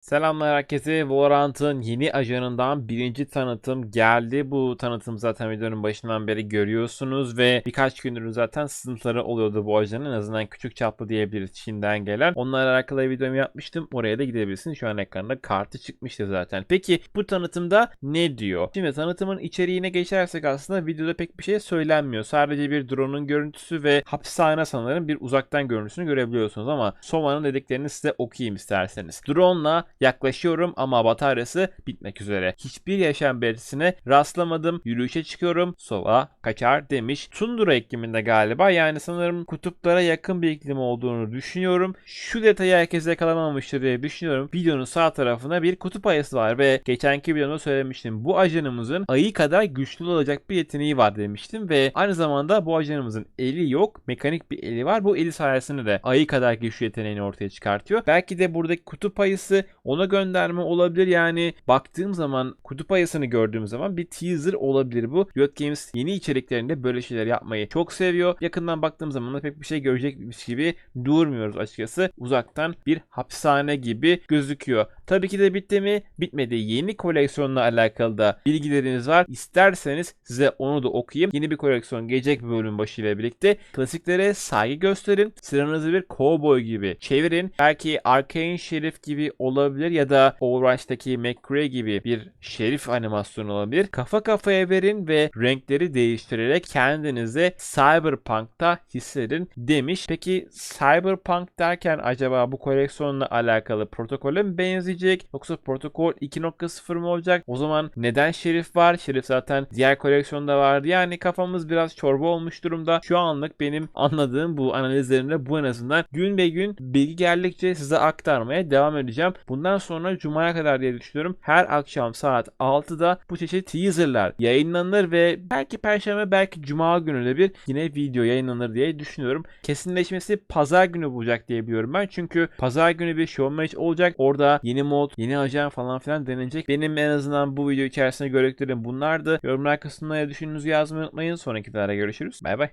Selamlar herkese. Valorant'ın yeni ajanından birinci tanıtım geldi. Bu tanıtım zaten videonun başından beri görüyorsunuz ve birkaç gündür zaten sızıntıları oluyordu bu ajanın. En azından küçük çaplı diyebiliriz Çin'den gelen. Onlarla alakalı videomu yapmıştım. Oraya da gidebilirsin. Şu an ekranda kartı çıkmıştı zaten. Peki bu tanıtımda ne diyor? Şimdi tanıtımın içeriğine geçersek aslında videoda pek bir şey söylenmiyor. Sadece bir drone'un görüntüsü ve hapishane sanırım bir uzaktan görüntüsünü görebiliyorsunuz ama Sova'nın dediklerini size okuyayım isterseniz. Drone'la yaklaşıyorum ama bataryası bitmek üzere. Hiçbir yaşam belirtisine rastlamadım. Yürüyüşe çıkıyorum. Sova kaçar demiş. Tundra ikliminde galiba. Yani sanırım kutuplara yakın bir iklim olduğunu düşünüyorum. Şu detayı herkese yakalamamıştır diye düşünüyorum. Videonun sağ tarafında bir kutup ayısı var ve geçenki videomda söylemiştim. Bu ajanımızın ayı kadar güçlü olacak bir yeteneği var demiştim ve aynı zamanda bu ajanımızın eli yok. Mekanik bir eli var. Bu eli sayesinde de ayı kadar güçlü yeteneğini ortaya çıkartıyor. Belki de buradaki kutup ayısı ona gönderme olabilir. Yani baktığım zaman kutup ayısını gördüğüm zaman bir teaser olabilir bu. Riot Games yeni içeriklerinde böyle şeyler yapmayı çok seviyor. Yakından baktığım zaman da pek bir şey görecekmiş gibi durmuyoruz açıkçası. Uzaktan bir hapishane gibi gözüküyor. Tabii ki de bitti mi? Bitmedi. Yeni koleksiyonla alakalı da bilgileriniz var. İsterseniz size onu da okuyayım. Yeni bir koleksiyon gelecek bir bölüm başıyla birlikte. Klasiklere saygı gösterin. Sıranızı bir cowboy gibi çevirin. Belki Arcane Şerif gibi olabilir ya da Overwatch'taki McCree gibi bir şerif animasyonu olabilir. Kafa kafaya verin ve renkleri değiştirerek kendinize Cyberpunk'ta hissedin demiş. Peki Cyberpunk derken acaba bu koleksiyonla alakalı protokole mi benzeyecek yoksa protokol 2.0 mı olacak? O zaman neden Şerif var? Şerif zaten diğer koleksiyonda vardı. Yani kafamız biraz çorba olmuş durumda. Şu anlık benim anladığım bu analizlerimde bu en azından gün be gün bilgi geldikçe size aktarmaya devam edeceğim. Bundan sonra Cuma'ya kadar diye düşünüyorum. Her akşam saat 6'da bu çeşit teaserlar yayınlanır ve belki Perşembe belki Cuma günü de bir yine video yayınlanır diye düşünüyorum. Kesinleşmesi pazar günü bulacak diye biliyorum ben. Çünkü pazar günü bir show match olacak. Orada yeni mod, yeni ajan falan filan denenecek. Benim en azından bu video içerisinde gördüklerim bunlardı. Yorumlar kısmına düşündüğünüzü yazmayı unutmayın. Sonraki videoda görüşürüz. Bay bay.